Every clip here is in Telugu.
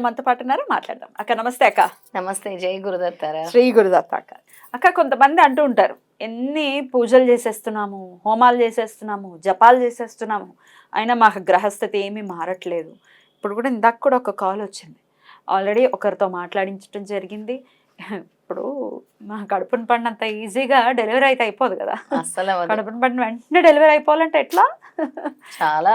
మనతో పాటు ఉన్నారు మాట్లాడదాం. అక్క నమస్తే అక్క. నమస్తే జై గురుదత్తారా? శ్రీ గురుదత్త అక్క. అక్క కొంతమంది అంటూ ఉంటారు ఎన్ని పూజలు చేసేస్తున్నాము హోమాలు చేసేస్తున్నాము జపాలు చేసేస్తున్నాము అయినా మాకు గ్రహస్థితి ఏమీ మారట్లేదు. ఇప్పుడు కూడా ఇందాక కూడా ఒక కాల్ వచ్చింది. ఆల్రెడీ ఒకరితో మాట్లాడించడం జరిగింది. ఇప్పుడు మా కడుపున పడినంత ఈజీగా డెలివరీ అయితే అయిపోదు కదా. అవ్వదు. కడుపున పడిన వెంటనే డెలివరీ అయిపోవాలంటే ఎట్లా? చాలా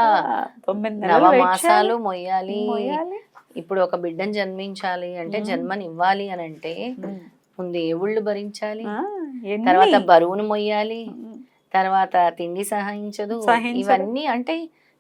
తొమ్మిది నెలలు మొయ్యాలి. ఇప్పుడు ఒక బిడ్డను జన్మించాలి అంటే మ్మ్. జన్మని ఇవ్వాలి అని అంటే. ముందు ఏవుళ్ళు భరించాలి? తర్వాత బరువును మొయ్యాలి. తర్వాత తిండి సహాయించదు. ఇవన్నీ అంటే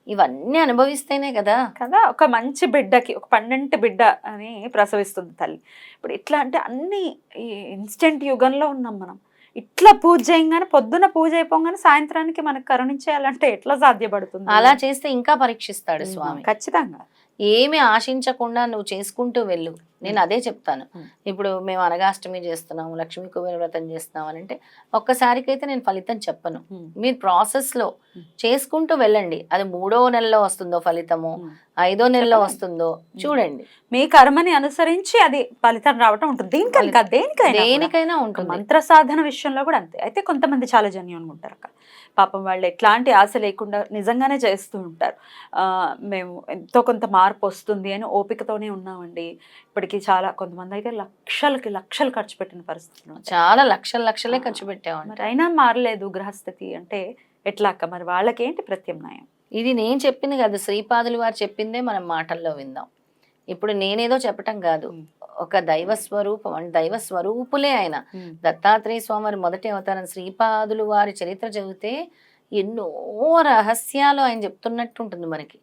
ఇవన్నీ అనుభవిస్తేనే కదా కదా ఒక మంచి బిడ్డకి ఒక పన్నెంటి బిడ్డ అని ప్రసవిస్తుంది తల్లి ఇప్పుడు ఎట్లా అంటే అన్ని ఈ ఇన్స్టెంట్ యుగంలో ఉన్నాం మనం ఇట్లా పూజ చేయంగానే పొద్దున పూజ అయిపోగానే సాయంత్రానికి మనకు కరుణించేయాలంటే ఎట్లా సాధ్యపడుతుంది అలా చేస్తే ఇంకా పరీక్షిస్తాడు స్వామి ఖచ్చితంగా ఏమి ఆశించకుండా నువ్వు చేసుకుంటూ వెళ్ళు నేను అదే చెప్తాను. ఇప్పుడు మేము అనగాష్టమి చేస్తున్నాము లక్ష్మీ కుబేర వ్రతం చేస్తున్నాం అని అంటే ఒక్కసారికైతే నేను ఫలితం చెప్పను మీరు ప్రాసెస్లో మ్మ్. చేసుకుంటూ వెళ్ళండి అది మూడో నెలలో వస్తుందో ఫలితము. ఐదో నెలలో. వస్తుందో చూడండి. మీ కర్మని అనుసరించి అది ఫలితం రావటం ఉంటుంది. దేనికని కాదు, దేనికైనా. దేనికైనా ఉంటుంది. మంత్ర సాధన విషయంలో కూడా అంతే. అయితే కొంతమంది చాలా జెన్యున్గా ఉంటారు అక్క. పాపం వాళ్ళు ఎట్లాంటి ఆశ లేకుండా నిజంగానే చేస్తూ ఉంటారు. ఆ, మేము ఎంతో కొంత మార్పు వస్తుంది అని ఓపికతోనే ఉన్నామండి. ఇప్పటికి చాలా కొంతమంది అయితే లక్షలకి లక్షలు ఖర్చు పెట్టిన పరిస్థితులు. చాలా లక్షల లక్షలే ఖర్చు పెట్టామండి. మరి అయినా మారలేదు గ్రహస్థితి అంటే ఎట్లా అక్క? మరి వాళ్ళకేంటి ప్రత్యామ్నాయం? ఇది నేను చెప్పింది కాదు శ్రీపాదులు వారు చెప్పిందే మనం మాటల్లో విందాం. ఇప్పుడు నేనేదో చెప్పటం కాదు. ఒక దైవ స్వరూపం అంటే దైవ స్వరూపులే ఆయన. దత్తాత్రేయ స్వామి వారి మొదటి అవతారం శ్రీపాదులు వారి చరిత్ర చదివితే ఎన్నో రహస్యాలు ఆయన చెప్తున్నట్టు ఉంటుంది మనకి.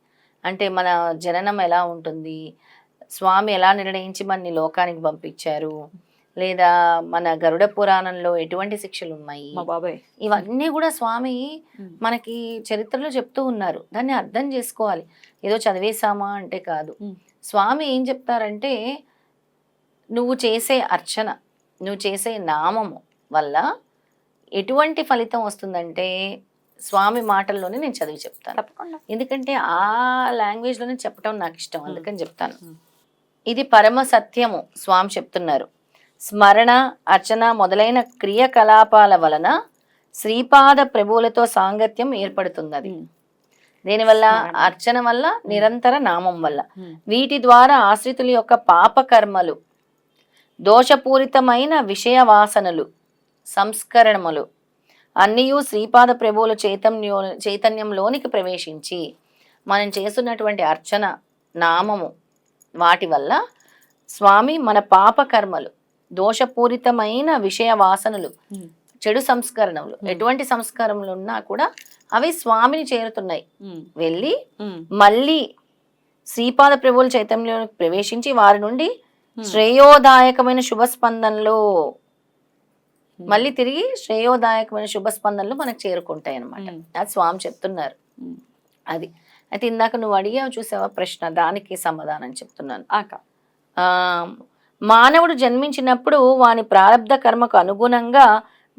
అంటే మన జననం ఎలా ఉంటుంది స్వామి ఎలా నిర్ణయించి మనని లోకానికి పంపించారు లేదా మన గరుడ పురాణంలో ఎటువంటి శిక్షలు ఉన్నాయి? మా బాబాయ్. ఇవన్నీ కూడా స్వామి. మనకి చరిత్రలో చెప్తూ ఉన్నారు. దాన్ని అర్థం చేసుకోవాలి. ఏదో చదివేశామా అంటే కాదు. స్వామి ఏం చెప్తారంటే నువ్వు చేసే అర్చన నువ్వు చేసే నామము వల్ల ఎటువంటి ఫలితం వస్తుందంటే స్వామి మాటల్లోనే నేను చదివి చెప్తాను. తప్పకుండా. ఎందుకంటే ఆ లాంగ్వేజ్లోనే చెప్పటం నాకు ఇష్టం. అందుకని చెప్తాను. ఇది పరమ సత్యము స్వామి చెప్తున్నారు. స్మరణ అర్చన మొదలైన క్రియకలాపాల వలన శ్రీపాద ప్రభువులతో సాంగత్యం ఏర్పడుతుంది అది ఉమ్. దీనివల్ల. అర్చన వల్ల నిరంతర నామం వల్ల. వీటి ద్వారా ఆశ్రితుల యొక్క పాపకర్మలు దోషపూరితమైన విషయ వాసనలు సంస్కరణములు అన్నయూ శ్రీపాద ప్రభువుల చైతన్యో చైతన్యంలోనికి ప్రవేశించి మనం చేస్తున్నటువంటి అర్చన నామము వాటి వల్ల స్వామి మన పాపకర్మలు దోషపూరితమైన విషయ వాసనలు. చెడు సంస్కరణలు ఎటువంటి సంస్కారములు ఉన్నా కూడా అవి స్వామిని చేరుతున్నాయి. వెళ్ళి. మళ్ళీ శ్రీపాద ప్రభువుల చైతన్యంలోకి ప్రవేశించి వారి నుండి శ్రేయోదాయకమైన శుభ స్పందనలో మళ్ళీ తిరిగి శ్రేయోదాయకమైన శుభ స్పందనలు మనకు చేరుకుంటాయి అన్నమాట ఉమ్. అది స్వామి చెప్తున్నారు. అది అయితే ఇందాక నువ్వు అడిగావు చూసావా ప్రశ్న దానికి సమాధానం చెప్తున్నాను మానవుడు జన్మించినప్పుడు వాని ప్రారంధ కర్మకు అనుగుణంగా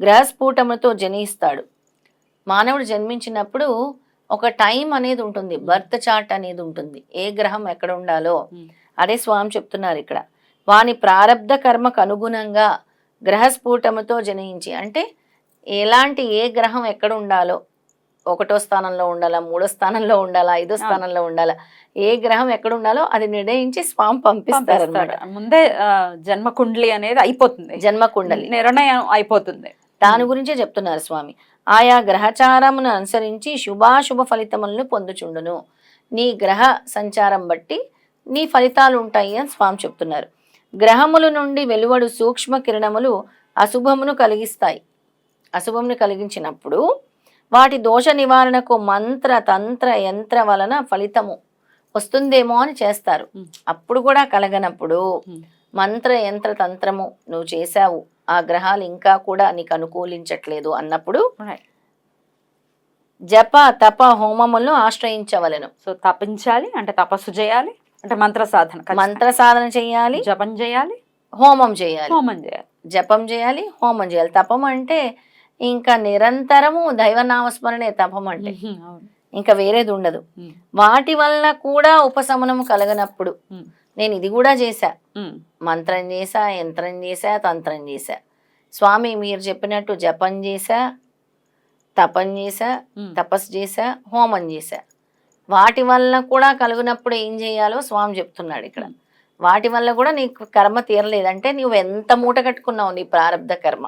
గ్రహస్ఫూటములతో జనిస్తాడు. మానవుడు జన్మించినప్పుడు ఒక టైం అనేది ఉంటుంది బర్త్ చార్ట్ అనేది ఉంటుంది ఏ గ్రహం ఎక్కడ ఉండాలో. అదే స్వామి చెప్తున్నారు ఇక్కడ. వాని ప్రారంధ కర్మకు అనుగుణంగా గ్రహస్ఫూటముతో జనించి అంటే ఎలాంటి ఏ గ్రహం ఎక్కడ ఉండాలో ఒకటో స్థానంలో ఉండాలా మూడో స్థానంలో ఉండాలా ఐదో స్థానంలో ఉండాలా ఏ గ్రహం ఎక్కడ ఉండాలో అది నిర్ణయించి స్వామి పంపిస్తారు పంపిస్తాడు ముందే ఆ, జన్మ కుండ్లి అనేది అయిపోతుంది. జన్మ కుండలి నిర్ణయం అయిపోతుంది. దాని గురించే చెప్తున్నారు స్వామి. ఆయా గ్రహచారమును అనుసరించి శుభాశుభ ఫలితములను పొందుచుండును. నీ గ్రహ సంచారం బట్టి నీ ఫలితాలు ఉంటాయి అని స్వామి చెప్తున్నారు. గ్రహముల నుండి వెలువడు సూక్ష్మ కిరణములు అశుభమును కలిగిస్తాయి. అశుభమును కలిగించినప్పుడు వాటి దోష నివారణకు మంత్ర తంత్ర యంత్ర వలన ఫలితము వస్తుందేమో అని చేస్తారు. అప్పుడు కూడా కలగనప్పుడు. మంత్ర యంత్ర తంత్రము నువ్వు చేశావు ఆ గ్రహాలు ఇంకా కూడా నీకు అనుకూలించట్లేదు అన్నప్పుడు. జప తప హోమములను ఆశ్రయించవలెను సో తపించాలి అంటే తపస్సు చేయాలి అంటే మంత్ర సాధన. మంత్ర సాధన చేయాలి జపం చేయాలి హోమం చేయాలి హోమం చేయాలి జపం చేయాలి హోమం చేయాలి తపం అంటే ఇంకా నిరంతరము దైవనామస్మరణే తపం అంటే. ఇంకా వేరేది ఉండదు. వాటి వల్ల కూడా ఉపశమనము కలగనప్పుడు. నేను ఇది కూడా చేశా. మంత్రం చేశా యంత్రం చేశా తంత్రం చేశా స్వామి మీరు చెప్పినట్టు జపం చేశా తపం చేశా. తపస్సు చేశా హోమం చేశా వాటి వల్ల కూడా కలుగునప్పుడు ఏం చేయాలో స్వామి చెప్తున్నాడు ఇక్కడ వాటి వల్ల కూడా నీకు కర్మ తీరలేదు అంటే నువ్వు ఎంత మూట కట్టుకున్నావు నీ ప్రారంధ కర్మ.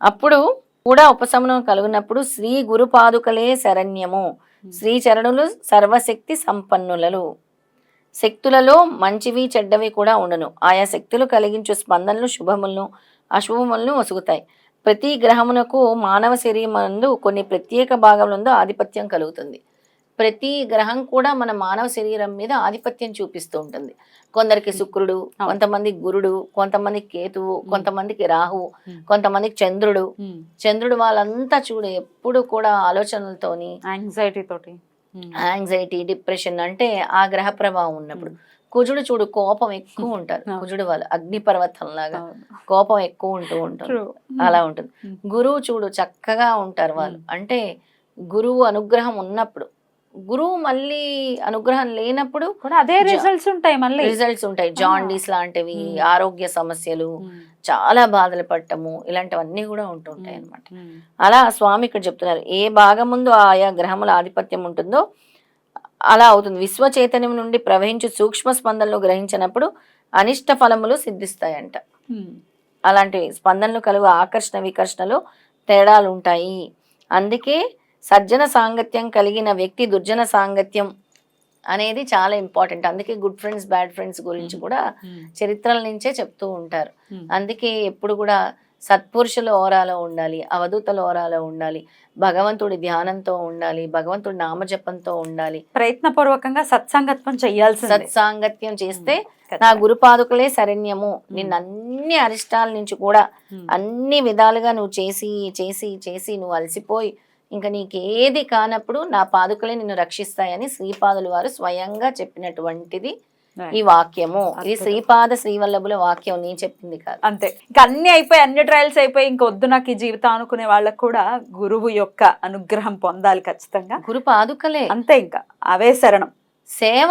అప్పుడు కూడా ఉపశమనం కలుగునప్పుడు శ్రీ గురు పాదుకలే శరణ్యము శ్రీ చరణులు సర్వశక్తి సంపన్నులలు. శక్తులలో మంచివి చెడ్డవి కూడా ఉండను. ఆయా శక్తులు కలిగించు స్పందనలు శుభములను అశుభములను వసుగుతాయి ప్రతి గ్రహమునకు మానవ శరీరమందు కొన్ని ప్రత్యేక భాగములందు ఆధిపత్యం కలుగుతుంది. ప్రతి గ్రహం కూడా మన మానవ శరీరం మీద ఆధిపత్యం చూపిస్తూ ఉంటుంది కొందరికి శుక్రుడు కొంతమందికి గురుడు కొంతమందికి కేతువు కొంతమందికి రాహువు. కొంతమందికి చంద్రుడు. చంద్రుడు వాళ్ళంతా చూడు ఎప్పుడు కూడా ఆలోచనలతోని యాంగ్జైటీ తోటి. యాంగ్జైటీ డిప్రెషన్ అంటే ఆ గ్రహ ప్రభావం ఉన్నప్పుడు కుజుడు చూడు కోపం ఎక్కువ ఉంటారు. కుజుడు వాళ్ళు అగ్నిపర్వతం లాగా. కోపం ఎక్కువ ఉంటూ True. అలా ఉంటుంది. గురువు చూడు చక్కగా ఉంటారు వాళ్ళు అంటే గురువు అనుగ్రహం ఉన్నప్పుడు గురువు మళ్ళీ అనుగ్రహం లేనప్పుడు కూడా అదే రిజల్ట్స్ ఉంటాయి మళ్ళీ. రిజల్ట్స్ ఉంటాయి. జాండీస్ లాంటివి. ఆరోగ్య సమస్యలు. చాలా బాధలు పట్టము ఇలాంటివన్నీ కూడా ఉంటుంటాయి అన్నమాట. మ్మ్. అలా స్వామి ఇక్కడ చెప్తున్నారు. ఏ భాగం ముందు ఆయా గ్రహముల ఆధిపత్యం ఉంటుందో అలా అవుతుంది. విశ్వ చైతన్యం నుండి ప్రవహించు సూక్ష్మ స్పందనలు గ్రహించినప్పుడు అనిష్ట ఫలములు సిద్ధిస్తాయంట. మ్మ్. అలాంటి స్పందనలు కలుగు ఆకర్షణ వికర్షణలు తేడాలు ఉంటాయి అందుకే సజ్జన సాంగత్యం కలిగిన వ్యక్తి దుర్జన సాంగత్యం అనేది చాలా ఇంపార్టెంట్ అందుకే గుడ్ ఫ్రెండ్స్ బ్యాడ్ ఫ్రెండ్స్ గురించి కూడా మ్మ్. చరిత్రల నుంచే చెప్తూ ఉంటారు. మ్మ్. అందుకే ఎప్పుడు కూడా సత్పురుషుల ఓరాలో ఉండాలి అవధూతల ఓరాలో ఉండాలి భగవంతుడి ధ్యానంతో ఉండాలి భగవంతుడి నామజపంతో ఉండాలి. ప్రయత్నపూర్వకంగా సత్సంగత్వం చెయ్యాల్సింది సత్సాంగత్యం చేస్తే నా గురుపాదుకలే శరణ్యము. నిన్ను అన్ని అరిష్టాల నుంచి కూడా అన్ని విధాలుగా నువ్వు చేసి చేసి చేసి నువ్వు అలసిపోయి ఇంకా నీకేది కానప్పుడు నా పాదుకలే నిన్ను రక్షిస్తాయని శ్రీపాదులు వారు స్వయంగా చెప్పినటువంటిది ఈ వాక్యము. ఇది. శ్రీపాద శ్రీవల్లభుల వాక్యం నేను చెప్పింది కాదు. అంతే. ఇంకా అన్ని అయిపోయి అన్ని ట్రయల్స్ అయిపోయి ఇంకా వద్దు నాకు ఈ జీవితం అనుకునే వాళ్ళకు కూడా గురువు యొక్క అనుగ్రహం పొందాలి ఖచ్చితంగా. గురు పాదుకలే. అంతే ఇంకా. అవే శరణం. సేవ.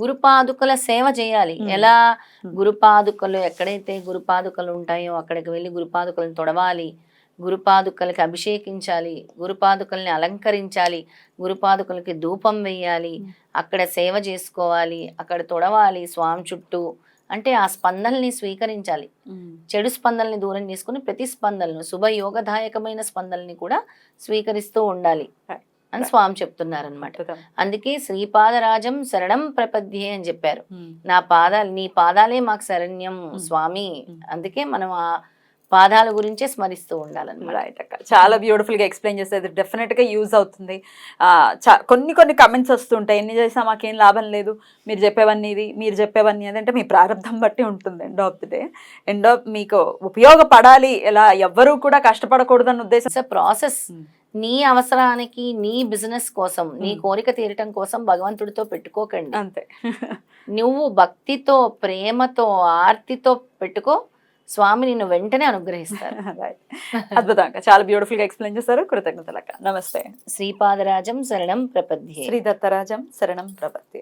గురుపాదుకల సేవ చేయాలి. ఎలా. గురుపాదుకలు ఎక్కడైతే గురుపాదుకలు ఉంటాయో అక్కడికి వెళ్ళి గురుపాదుకలను తొడవాలి. గురుపాదుకలకి అభిషేకించాలి గురుపాదుకల్ని అలంకరించాలి గురుపాదుకలకి ధూపం వేయాలి. అక్కడ సేవ చేసుకోవాలి అక్కడ తొడవాలి స్వామి చుట్టూ అంటే ఆ స్పందనల్ని స్వీకరించాలి చెడు స్పందనల్ని దూరం చేసుకుని ప్రతి స్పందనను శుభయోగదాయకమైన స్పందనల్ని కూడా స్వీకరిస్తూ ఉండాలి. అని స్వామి చెప్తున్నారనమాట. అందుకే శ్రీపాదరాజం శరణం ప్రపద్యే అని చెప్పారు. నా పాదాలు నీ పాదాలే మాకు శరణ్యం స్వామి. అందుకే మనం ఆ పాదాల గురించే స్మరిస్తూ ఉండాలన్నమాట. రైట్ అక్క. చాలా బ్యూటిఫుల్గా ఎక్స్ప్లెయిన్ చేసేది. డెఫినెట్గా యూజ్ అవుతుంది. కొన్ని కొన్ని కమెంట్స్ వస్తుంటాయి. ఎన్ని చేసినా మాకేం లాభం లేదు. మీరు చెప్పేవన్నీ ఇది మీరు చెప్పేవన్నీ అది అంటే మీ ప్రారంభం బట్టి ఉంటుంది. End of the day end of మీకు ఉపయోగపడాలి. ఇలా ఎవ్వరూ కూడా కష్టపడకూడదన్న ఉద్దేశం. ప్రాసెస్ మ్మ్. నీ అవసరానికి నీ బిజినెస్ కోసం నీ మ్మ్. కోరిక తీరటం కోసం భగవంతుడితో పెట్టుకోకండి. అంతే. నువ్వు భక్తితో ప్రేమతో ఆర్తితో పెట్టుకో. స్వామి నిన్ను వెంటనే అనుగ్రహిస్తారు. రైట్ అద్భుతం అక్క చాలా బ్యూటిఫుల్గా ఎక్స్ప్లెయిన్ చేశారు. కృతజ్ఞతలు అక్క నమస్తే. శ్రీపాదరాజం శరణం ప్రపద్యే. శ్రీ దత్తరాజం శరణం ప్రపత్తి